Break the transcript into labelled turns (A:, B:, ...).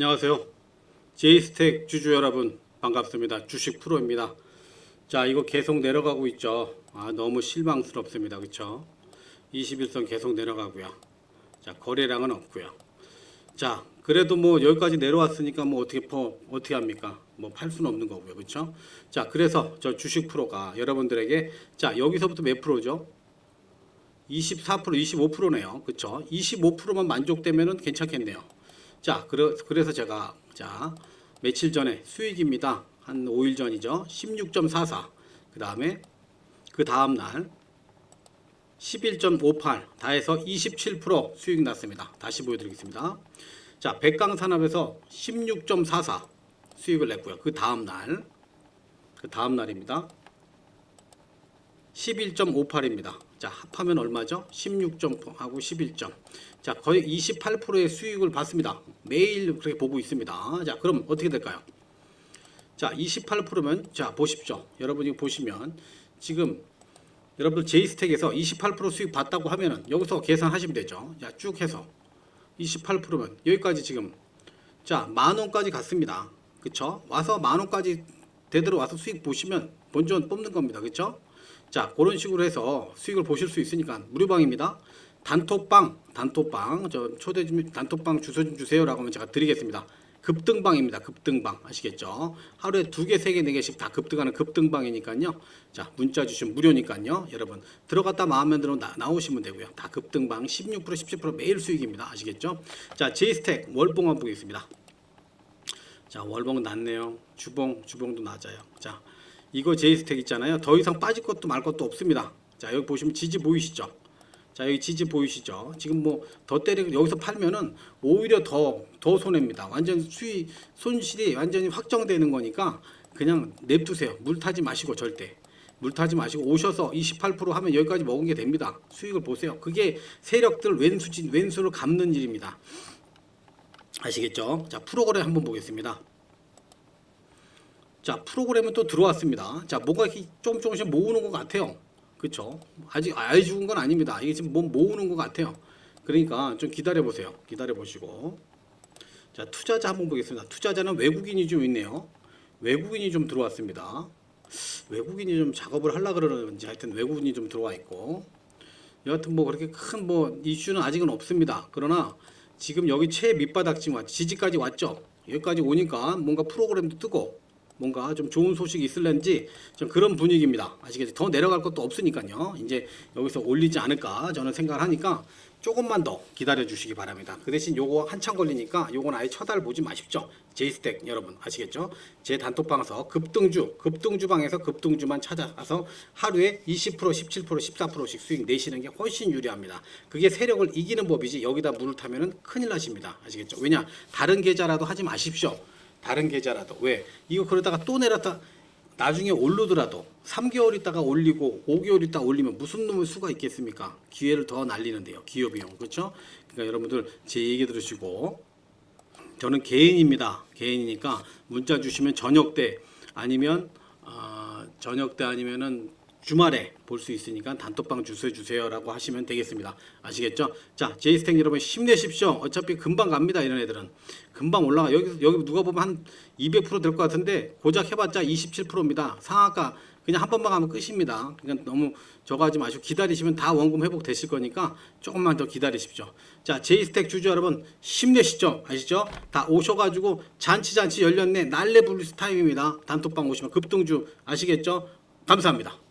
A: 안녕하세요. 제이스택 주주 여러분 반갑습니다. 주식 프로입니다. 자 이거 계속 내려가고 있죠. 아 너무 실망스럽습니다. 그렇죠? 21선 계속 내려가고요. 자 거래량은 없고요. 자 그래도 뭐 여기까지 내려왔으니까 뭐 어떻게 퍼 어떻게 합니까? 뭐 팔 수는 없는 거고요. 그렇죠? 자 그래서 저 주식 프로가 여러분들에게 자 여기서부터 몇 프로죠? 24% 25%네요. 그렇죠? 25%만 만족되면은 괜찮겠네요. 자, 그래, 그래서 제가 자 며칠 전에 수익입니다. 한 5일 전이죠. 16.44. 그 다음에 그 다음 날 11.58. 다 해서 27% 수익 났습니다. 다시 보여드리겠습니다. 자, 백강산업에서 16.44 수익을 냈고요. 그 다음 날, 그 다음 날입니다. 11.58입니다. 자, 합하면 얼마죠? 16점하고 11점. 자, 거의 28%의 수익을 받습니다. 매일 그렇게 보고 있습니다. 자, 그럼 어떻게 될까요? 자, 28%면 자, 보십시오. 여러분이 보시면 지금 여러분들 제이스택에서 28% 수익 받다고 하면은 여기서 계산하시면 되죠. 자, 쭉 해서 28%면 여기까지 지금 자, 만 원까지 갔습니다. 그쵸? 와서 만 원까지 되도록 와서 수익 보시면 본전 뽑는 겁니다. 그쵸? 자, 그런 식으로 해서 수익을 보실 수 있으니까 무료방입니다. 단톡방, 단톡방, 저 초대 좀 단톡방 주소 좀 주세요라고 하면 제가 드리겠습니다. 급등방입니다. 급등방 아시겠죠? 하루에 두 개, 세 개, 네 개씩 다 급등하는 급등방이니까요. 자, 문자 주시면 무료니까요. 여러분 들어갔다 마음에 들어 나, 나오시면 되고요. 다 급등방 16% 17% 매일 수익입니다. 아시겠죠? 자, 제이스택 월봉 한번 보겠습니다. 자, 월봉 낮네요. 주봉, 주봉도 낮아요. 자, 이거 제이스택 있잖아요. 더 이상 빠질 것도 말 것도 없습니다. 자, 여기 보시면 지지 보이시죠? 자, 여기 지지 보이시죠? 지금 뭐 더 때리 여기서 팔면은 오히려 더더 손해입니다. 완전 수익 손실이 완전히 확정되는 거니까 그냥 냅두세요. 물 타지 마시고 절대. 물 타지 마시고 오셔서 28% 하면 여기까지 먹은 게 됩니다. 수익을 보세요. 그게 세력들 왼수진 왼수를 갚는 일입니다. 아시겠죠? 자, 프로그램 한번 보겠습니다. 자, 프로그램은 또 들어왔습니다. 자, 이렇게 조금 조금씩 모으는 것 같아요. 그렇죠? 아직 아예 죽은 건 아닙니다. 이게 지금 뭐 모으는 것 같아요. 그러니까 좀 기다려 보세요. 기다려 보시고. 자, 투자자 한번 보겠습니다. 투자자는 외국인이 좀 있네요. 외국인이 좀 들어왔습니다. 외국인이 좀 작업을 하려 그러는지 하여튼 외국인이 좀 들어와 있고. 여하튼 뭐 그렇게 큰 뭐 이슈는 아직은 없습니다. 그러나 지금 여기 최 밑바닥 지금 왔 지지까지 왔죠. 여기까지 오니까 뭔가 프로그램도 뜨고 뭔가 좀 좋은 소식이 있을는지 좀 그런 분위기입니다. 아시겠죠? 더 내려갈 것도 없으니까요. 이제 여기서 올리지 않을까 저는 생각을 하니까 조금만 더 기다려 주시기 바랍니다. 그 대신 요거 한참 걸리니까 요건 아예 쳐다를 보지 마십시오. 제이스택 여러분 아시겠죠? 제 단톡방에서 급등주, 급등주방에서 급등주만 찾아가서 하루에 20%, 17%, 14%씩 수익 내시는 게 훨씬 유리합니다. 그게 세력을 이기는 법이지 여기다 물을 타면은 큰일 나십니다. 아시겠죠? 왜냐? 다른 계좌라도 하지 마십시오. 다른 계좌라도 왜 이거 그러다가 또 내렸다 나중에 오르더라도 3개월 있다가 올리고 5개월 있다가 올리면 무슨 놈의 수가 있겠습니까? 기회를 더 날리는데요. 기업이용 그렇죠? 그러니까 여러분들 제 얘기 들으시고 저는 개인입니다. 개인이니까 문자 주시면 저녁 때 아니면 어, 저녁 때 아니면은 주말에 볼 수 있으니까 단톡방 주소 주세요라고 하시면 되겠습니다. 아시겠죠? 자, 제이스택 여러분 힘내십시오. 어차피 금방 갑니다. 이런 애들은 금방 올라가. 여기 여기 누가 보면 한 200%될 것 같은데 고작 해봤자 27%입니다. 상하가 그냥 한 번만 가면 끝입니다. 그러니까 너무 저거 하지 마시고 기다리시면 다 원금 회복 되실 거니까 조금만 더 기다리십시오. 자, 제이스택 주주 여러분 힘내시죠. 아시죠? 다 오셔가지고 잔치 잔치 열렸네. 날래 불리스 타임입니다. 단톡방 오시면 급등주 아시겠죠? 감사합니다.